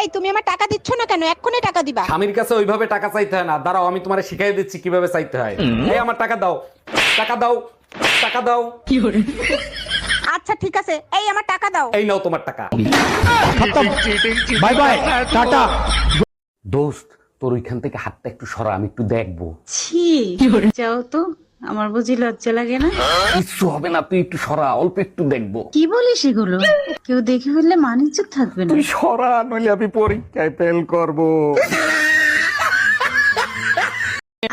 এই তুমি আমার টাকা দিচ্ছ না কেন? এক্ষুনি টাকা দিবা। স্বামীর কাছে ওইভাবে টাকা চাইতে হয় না। দাঁড়াও আমি তোমারে শিখাই দিচ্ছি কীভাবে চাইতে হয়। এই আমার টাকা দাও। টাকা দাও টাকা দাও। আচ্ছা ঠিক আছে। এই আমার টাকা দাও। এই নাও তোমার টাকা। Bye bye tata. দোস্ত তোর ওইখান থেকে হাতটা একটু সরা আমি একটু দেখব। ছি। যাও তো। আমার বুঝি লজ্জা লাগে না? কিচ্ছু হবে না তুই একটু সরা অল্প একটু দেখব। কি বলিস এগুলো? কেউ দেখে ফেললে মানিজ্য থাকবে না। সরা নইলে আমি পরীক্ষায় ফেল করব।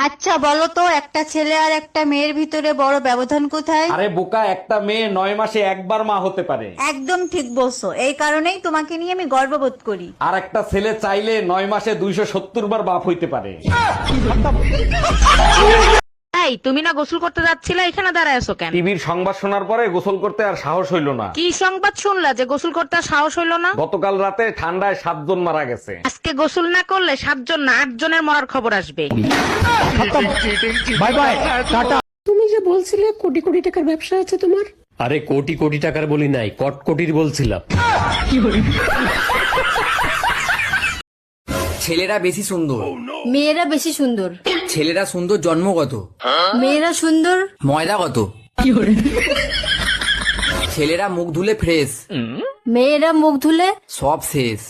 আচ্ছা বলো তো একটা ছেলে আর একটা মেয়ের ভিতরে বড় ব্যবধান কোথায়? আরে বোকা একটা মেয়ে নয় মাসে একবার মা হতে পারে। একদম ঠিক বলছো। এই কারণেই তোমাকে নিয়ে আমি গর্ববোধ করি। আর একটা ছেলে চাইলে নয় মাসে দুইশো সত্তর বার বাপ হইতে পারে। এই তুমি না গোসল করতে যাচ্ছিলে এখানে দাঁড়ায় আছো কেন? টিভির সংবাদ শোনার পরে গোসল করতে আর সাহস হইল না। কি সংবাদ শুনলা যে গোসল করতে আর সাহস হইল না? গতকাল রাতে ঠান্ডায় সাতজন মারা গেছে। আজকে গোসল না করলে সাতজন না আটজনের মরার খবর আসবে। Bye bye tata. তুমি যে বলছিলে কোটি কোটি টাকার ব্যবসা আছে তোমার? আরে কোটি কোটি টাকার বলি নাই কট কোটির বলছিলাম। ছেলেরা বেশি সুন্দর। মেয়েরা বেশি সুন্দর। ছেলেরা সুন্দর জন্মগত মেয়েরা সুন্দর? ময়দা ময়দাগত ছেলেরা মুখ ধুলে ফ্রেশ মেয়েরা মুখ ধুলে? সব শেষ।